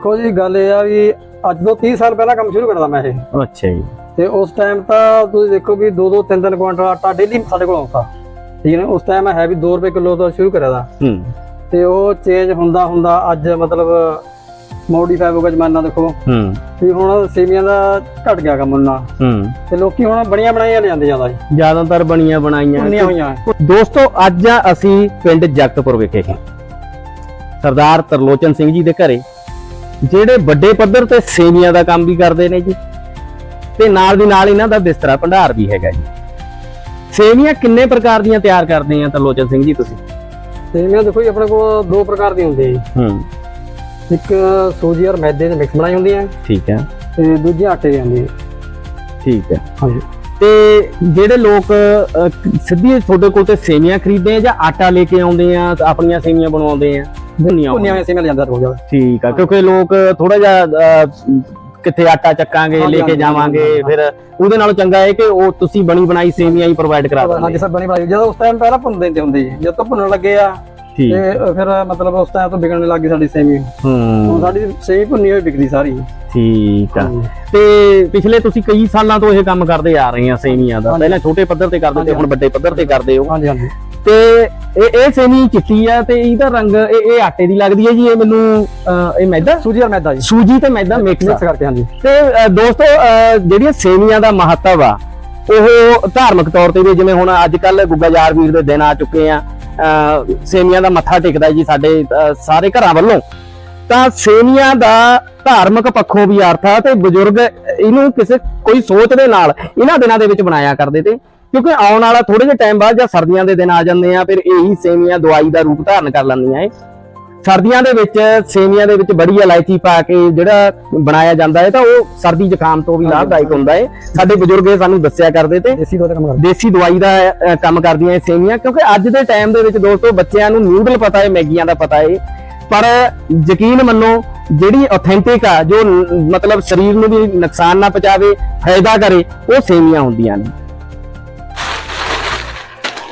ਦੇਖੋ ਜੀ ਗੱਲ ਇਹ ਆ ਵੀ ਅੱਜ ਤੋਂ 30 ਸਾਲ ਪਹਿਲਾਂ ਕੰਮ ਸ਼ੁਰੂ ਕਰਦਾ ਮੈਂ ਇਹ। ਅੱਛਾ ਜੀ। ਤੇ ਉਸ ਟਾਈਮ ਤਾਂ ਤੁਸੀਂ ਦੇਖੋ ਵੀ 2-2 3-3 ਕੁਇੰਟਲ ਆਟਾ ਡੇਲੀ ਸਾਡੇ ਕੋਲ ਆਉਂਦਾ। ਠੀਕ ਹੈ ਨਾ ਉਸ ਟਾਈਮ ਹੈ ਵੀ 2 ਰੁਪਏ ਕਿਲੋ ਤੋਂ ਸ਼ੁਰੂ ਕਰਿਆ ਦਾ। ਹੂੰ। ਤੇ ਉਹ ਚੇਂਜ ਹੁੰਦਾ ਹੁੰਦਾ ਅੱਜ ਮਤਲਬ ਮੋਡੀਫਾਈ ਹੋ ਗਿਆ ਜ਼ਮਾਨਾ ਦੇਖੋ। ਹੂੰ। ਵੀ ਹੁਣ ਸੇਵੀਆਂ ਦਾ ਘਟ ਗਿਆ ਕੰਮ ਉਹਨਾਂ ਹੂੰ। ਤੇ ਲੋਕੀ ਹੁਣ ਬਣੀਆਂ ਬਣਾਈਆਂ ਲਿਆਂਦੇ ਜ਼ਿਆਦਾ ਜ਼ਿਆਦਾਤਰ ਬਣੀਆਂ ਬਣਾਈਆਂ। ਭੁੰਨੀਆਂ ਹੋਈਆਂ ਦੋਸਤੋ ਅੱਜ ਅਸੀਂ ਪਿੰਡ ਜਗਤਪੁਰ ਵਿਖੇ ਹਾਂ। ਸਰਦਾਰ ਤਰਲੋਚਨ ਸਿੰਘ ਜੀ ਦੇ ਘਰੇ ਜਿਹੜੇ ਵੱਡੇ ਪੱਧਰ ਤੇ ਸੇਵੀਆਂ ਦਾ ਕੰਮ ਵੀ ਕਰਦੇ ਨੇ ਜੀ। ਤੇ ਨਾਲ ਦੀ ਨਾਲ ਇਹਨਾਂ ਦਾ ਬਿਸਤਰਾ ਭੰਡਾਰ ਵੀ ਹੈਗਾ ਜੀ। ਸੇਵੀਆਂ ਕਿੰਨੇ ਪ੍ਰਕਾਰ ਦੀਆਂ ਤਿਆਰ ਕਰਦੇ ਆ ਤਰਲੋਚਨ ਸਿੰਘ ਜੀ ਤੁਸੀਂ? ਸੇਵੀਆਂ ਦੇਖੋ ਜੀ ਆਪਣੇ ਕੋਲ ਦੋ ਪ੍ਰਕਾਰ ਦੀਆਂ ਹੁੰਦੀਆਂ ਜੀ। ਹੂੰ। ਇੱਕ ਸੂਜੀ ਔਰ ਮੈਦੇ ਦੇ ਮਿਕਸ ਬਣਾਈ ਹੁੰਦੀਆਂ ਠੀਕ ਹੈ ਤੇ ਦੂਜੀ ਆਟੇ ਦੀ ਹੁੰਦੀ ਹੈ ਠੀਕ ਹੈ ਹਾਂਜੀ। ਤੇ ਜਿਹੜੇ ਲੋਕ ਸਿੱਧੀ ਤੁਹਾਡੇ ਕੋਲ ਤੇ ਸੇਵੀਆਂ ਖਰੀਦਦੇ ਆ ਜਾਂ ਆਟਾ ਲੈ ਕੇ ਆਉਂਦੇ ਆ ਆਪਣੀਆਂ ਸੇਵੀਆਂ ਬਣਾਉਂਦੇ ਆ? ਭੁੰਨੀਆਂ ਭੁੰਨੀਆਂ ਹੋਈਆਂ ਸੇਵੀਆਂ ਲਿਆਂਦਾ ਰੋਜ਼। ਠੀਕ ਆ ਕਿਉਂਕਿ ਲੋਕ ਥੋੜਾ ਜਿਹਾ ਕਿੱਥੇ ਆਟਾ ਚੱਕਾਂਗੇ ਹਾਂਜੀ, ਲੈ ਕੇ ਹਾਂਜੀ, ਜਾਵਾਂਗੇ ਹਾਂਜੀ। ਫਿਰ ਉਹਦੇ ਨਾਲੋਂ ਚੰਗਾ ਹੈ ਕਿ ਉਹ ਤੁਸੀਂ ਬਣੀ ਬਣਾਈ ਸੇਵੀਆਂ ਹੀ ਪ੍ਰੋਵਾਈਡ ਕਰਾ ਹਾਂਜੀ ਦਿੰਦੇ ਸਰ ਬਣੀ ਬਣਾਈ। ਜਦੋਂ ਉਸ ਟਾਈਮ ਪਹਿਲਾਂ ਭੁੰਨ ਦਿੰਦੇ ਹੁੰਦੇ ਜੀ ਜਦੋਂ ਭੁੰਨਣ ਲੱਗੇ ਆ ਤੇ ਫਿਰ ਮਤਲਬ ਉਸ ਟਾਈਮ ਤੋਂ ਵਿਕਣ ਲੱਗ ਸਾਡੀ ਹੁਣ ਹੂੰ। ਸਾਡੀ ਸੇਵੀ ਭੁੰਨੀ ਹੋਈ ਵਿਕਦੀ ਸਾਰੀ। ਠੀਕ ਆ। ਹਾਂਜੀ। ਤੇ ਪਿਛਲੇ ਤੁਸੀਂ ਕਈ ਸਾਲਾਂ ਤੋਂ ਇਹ ਕੰਮ ਕਰਦੇ ਆ ਰਹੇ ਆ ਸੇਵੀਆਂ ਦਾ। ਹਾਂਜੀ। ਪਹਿਲਾਂ ਛੋਟੇ ਪੱਧਰ ਤੇ ਕਰਦੇ ਤੇ ਹਾਂਜੀ, ਹੁਣ ਵੱਡੇ ਪੱਧਰ ਤੇ ਕਰਦੇ ਹੋ। ਹਾਂਜੀ ਹਾਂਜੀ। ਤੇ ਇਹ ਇਹ ਸੇਵੀ ਚਿੱਟੀ ਆ ਤੇ ਇਹਦਾ ਰੰਗ ਇਹ ਇਹ ਆਟੇ ਦੀ ਲੱਗਦੀ ਹੈ ਜੀ ਇਹ ਮੈਨੂੰ ਇਹ ਮੈਦਾ? ਸੂਜੀ ਔਰ ਮੈਦਾ ਜੀ। ਸੂਜੀ ਤੇ ਮੈਦਾ ਮਿਕਸ ਕਰਕੇ ਹਾਂਜੀ। ਤੇ ਦੋਸਤੋ ਜਿਹੜੀਆਂ ਸੇਵੀਆਂ ਦਾ ਮਹੱਤਵ ਆ ਉਹ ਧਾਰਮਿਕ ਤੌਰ ਤੇ ਵੀ ਜਿਵੇਂ ਹੁਣ ਅੱਜ ਕੱਲ ਗੁੱਗਾ ਯਾਰ ਵੀਰ ਦੇ ਦਿਨ ਆ ਚੁੱਕੇ ਆ ਅ, ਸੇਵੀਆਂ ਦਾ ਮੱਥਾ ਟੇਕਦਾ ਜੀ ਸਾਡੇ ਸਾਰੇ ਘਰਾਂ ਵੱਲੋਂ। ਤਾਂ ਸੇਵੀਆਂ ਦਾ ਧਾਰਮਿਕ ਪੱਖੋਂ ਵੀ ਅਰਥ ਆ ਤੇ ਬਜ਼ੁਰਗ ਇਹਨੂੰ ਕਿਸੇ ਕੋਈ ਸੋਚ ਦੇ ਨਾਲ ਇਹਨਾਂ ਦਿਨਾਂ ਦੇ ਵਿੱਚ ਬਣਾਇਆ ਕਰਦੇ ਤੇ। ਕਿਉਂਕਿ ਆਉਣ ਵਾਲਾ ਥੋੜੇ ਜਿਹੇ ਟਾਈਮ ਬਾਅਦ ਜਾਂ ਸਰਦੀਆਂ ਦੇ ਦਿਨ ਆ ਜਾਂਦੇ ਆ ਫਿਰ ਇਹੀ ਸੇਵੀਆਂ ਦਵਾਈ ਦਾ ਰੂਪ ਧਾਰਨ ਕਰ ਲੈਂਦੀਆਂ ਏ ਸਰਦੀਆਂ ਦੇ ਵਿੱਚ ਸੇਵੀਆਂ ਦੇ ਵਿੱਚ ਬੜੀ ਇਲਾਇਚੀ ਪਾ ਕੇ ਜਿਹੜਾ ਬਣਾਇਆ ਜਾਂਦਾ ਹੈ ਤਾਂ ਉਹ ਸਰਦੀ ਜ਼ੁਕਾਮ ਤੋਂ ਵੀ ਲਾਭਦਾਇਕ ਹੁੰਦਾ ਹੈ। ਸਾਡੇ ਬਜ਼ੁਰਗ ਇਹ ਸਾਨੂੰ ਦੱਸਿਆ ਕਰਦੇ ਤੇ। ਦੇਸੀ ਦੁੱਧ ਕੰਮ ਕਰਦੇ। ਦੇਸੀ ਦਵਾਈ ਦਾ ਕੰਮ ਕਰਦੀਆਂ ਇਹ ਸੇਵੀਆਂ ਕਿਉਂਕਿ ਅੱਜ ਦੇ ਟਾਈਮ ਦੇ ਵਿੱਚ ਦੋਸਤੋ ਬੱਚਿਆਂ ਨੂੰ ਨਿਊਡਲ ਪਤਾ ਹੈ ਮੈਗੀਆਂ ਦਾ ਪਤਾ ਹੈ। ਪਰ ਯਕੀਨ ਮੰਨੋ ਜਿਹੜੀ ਆਥੈਂਟਿਕ ਆ ਜੋ ਮਤਲਬ ਸਰੀਰ ਨੂੰ ਵੀ ਨੁਕਸਾਨ ਨਾ ਪਹੁੰਚਾਵੇ ਫਾਇਦਾ ਕਰੇ ਉਹ ਸੇਵੀਆਂ ਹੁੰਦੀਆਂ ਨੇ।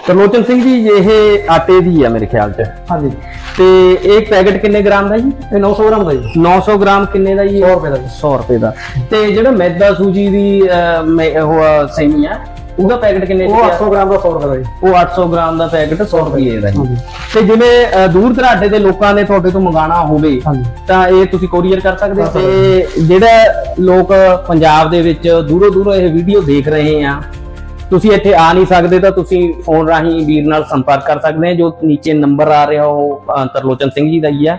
ਤਰਲੋਚਨ ਸਿੰਘ ਜੀ ਇਹ ਆਟੇ ਦੀ ਆ ਮੇਰੇ ਖਿਆਲ 'ਚ। ਹਾਂਜੀ। ਤੇ ਇਹ ਪੈਕੇਟ ਕਿੰਨੇ ਗ੍ਰਾਮ ਦਾ ਜੀ? ਇਹ 900 ਗ੍ਰਾਮ ਦਾ ਜੀ। 900 ਗ੍ਰਾਮ ਕਿੰਨੇ ਦਾ ਜੀ? 100 ਰੁਪਏ ਦਾ ਜੀ। 100 ਰੁਪਏ ਦਾ। ਤੇ ਜਿਹੜਾ ਮੈਦਾ ਸੂਜੀ ਦੀ ਉਹ ਸੇਮੀ ਆ ਉਹਦਾ ਪੈਕੇਟ ਕਿੰਨੇ ਉਹ ਦੀ ਆ 800 ਗ੍ਰਾਮ ਦਾ 100 ਰੁਪਏ ਦਾ ਜੀ। ਉਹ 800 ਗ੍ਰਾਮ ਦਾ ਪੈਕੇਟ 100 ਰੁਪਏ ਦਾ ਜੀ। ਹਾਂਜੀ। ਤੇ ਜਿਵੇਂ ਦੂਰ ਦਰਾਡੇ ਦੇ ਲੋਕਾਂ ਨੇ ਤੁਹਾਡੇ ਤੋਂ ਮੰਗਾਣਾ ਹੋਵੇ ਹਾਂਜੀ। ਤਾਂ ਇਹ ਤੁਸੀਂ ਕੋਰੀਅਰ ਕਰ ਸਕਦੇ ਕਰ ਤੇ ਜਿਹੜਾ ਲੋਕ ਪੰਜਾਬ ਦੇ ਵਿੱਚ ਦੂਰੋਂ ਦੂਰੋਂ ਇਹ ਵੀਡੀਓ ਦੇਖ ਰਹੇ ਆ ਤੁਸੀਂ ਇੱਥੇ ਆ ਨਹੀਂ ਸਕਦੇ ਤਾਂ ਤੁਸੀਂ ਫੋਨ ਰਾਹੀਂ ਵੀਰ ਨਾਲ ਸੰਪਰਕ ਕਰ ਸਕਦੇ ਆ ਜੋ ਨੀਚੇ ਨੰਬਰ ਆ ਰਿਹਾ ਉਹ ਅਹ, ਤਰਲੋਚਨ ਸਿੰਘ ਜੀ ਦਾ ਹੀ ਆ।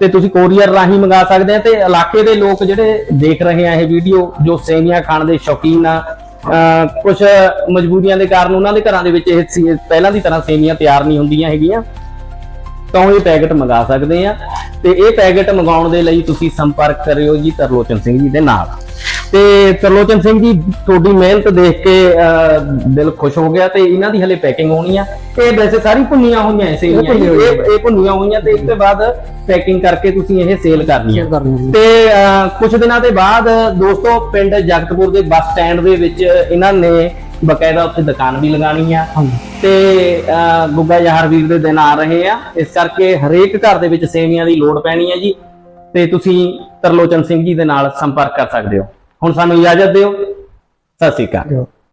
ਤੇ ਤੁਸੀਂ ਕੋਰੀਅਰ ਰਾਹੀਂ ਮੰਗਾ ਸਕਦੇ ਆ ਤੇ ਇਲਾਕੇ ਦੇ ਲੋਕ ਜਿਹੜੇ ਦੇਖ ਰਹੇ ਆ ਇਹ ਵੀਡੀਓ ਜੋ ਸੇਵੀਆਂ ਖਾਣ ਦੇ ਸ਼ੌਕੀਨ ਆ ਕੁਝ ਮਜਬੂਰੀਆਂ ਦੇ ਕਾਰਨ ਉਹਨਾਂ ਦੇ ਘਰਾਂ ਦੇ ਵਿੱਚ ਇਹ ਪਹਿਲਾਂ ਦੀ ਤਰ੍ਹਾਂ ਸੇਵੀਆਂ ਤਿਆਰ ਨਹੀਂ ਹੁੰਦੀਆਂ ਹੈਗੀਆਂ। ਤਾਂ ਉਹ ਇਹ ਪੈਕੇਟ ਮੰਗਾ ਸਕਦੇ ਆ। ਤੇ ਇਹ ਪੈਕੇਟ ਮੰਗਾਉਣ ਦੇ ਲਈ ਤੁਸੀਂ ਸੰਪਰਕ ਕਰਿਓ ਜੀ ਤਰਲੋਚਨ ਸਿੰਘ ਜੀ ਦੇ ਨਾਲ। ਤੇ ਤਰਲੋਚਨ ਸਿੰਘ ਜੀ ਤੁਹਾਡੀ ਮਿਹਨਤ ਦੇਖ ਕੇ ਦਿਲ ਖੁਸ਼ ਹੋ ਗਿਆ ਤੇ ਇਹਨਾਂ ਦੀ ਹਲੇ ਪੈਕਿੰਗ ਹੋਣੀ ਆ। ਇਹ ਵੈਸੇ ਸਾਰੀ ਭੁੰਨੀਆਂ ਹੋਈਆਂ ਐ ਸੇਵੀਆਂ ਭੁੰਨੀਆਂ ਇਹ ਹੋਈਆਂ। ਇਹ ਭੁੰਨੀਆਂ ਹੋਈਆਂ ਤੇ ਇਸ ਤੋਂ ਬਾਅਦ ਪੈਕਿੰਗ ਕਰਕੇ ਤੁਸੀਂ ਇਹ ਸੇਲ ਕਰਨੀ ਆ। ਹੈ ਤੇ ਕੁਝ ਦਿਨਾਂ ਦੇ ਬਾਅਦ ਦੋਸਤੋ ਪਿੰਡ ਜਗਤਪੁਰ ਦੇ ਬੱਸ ਸਟੈਂਡ ਦੇ ਵਿੱਚ ਇਹਨਾਂ ਨੇ ਬਕਾਇਦਾ ਉੱਥੇ ਦੁਕਾਨ ਵੀ ਲਗਾਣੀ ਆ। ਤੇ ਗੁੱਗਾ ਯਾਰ ਵੀਰ ਦੇ ਦਿਨ ਆ ਰਹੇ ਆ। ਇਸ ਕਰਕੇ ਹਰੇਕ ਘਰ ਦੇ ਵਿੱਚ ਸੇਵੀਆਂ ਦੀ ਲੋੜ ਪੈਣੀ ਹੈ ਜੀ। ਤੇ ਤੁਸੀਂ ਤਰਲੋਚਨ ਸਿੰਘ ਜੀ ਦੇ ਨਾਲ ਸੰਪਰਕ ਕਰ ਸਕਦੇ ਹੋ। ਹੁਣ ਸਾਨੂੰ ਇਜਾਜ਼ਤ ਦਿਓ। ਸਤਿ ਸ਼੍ਰੀ ਅਕਾਲ।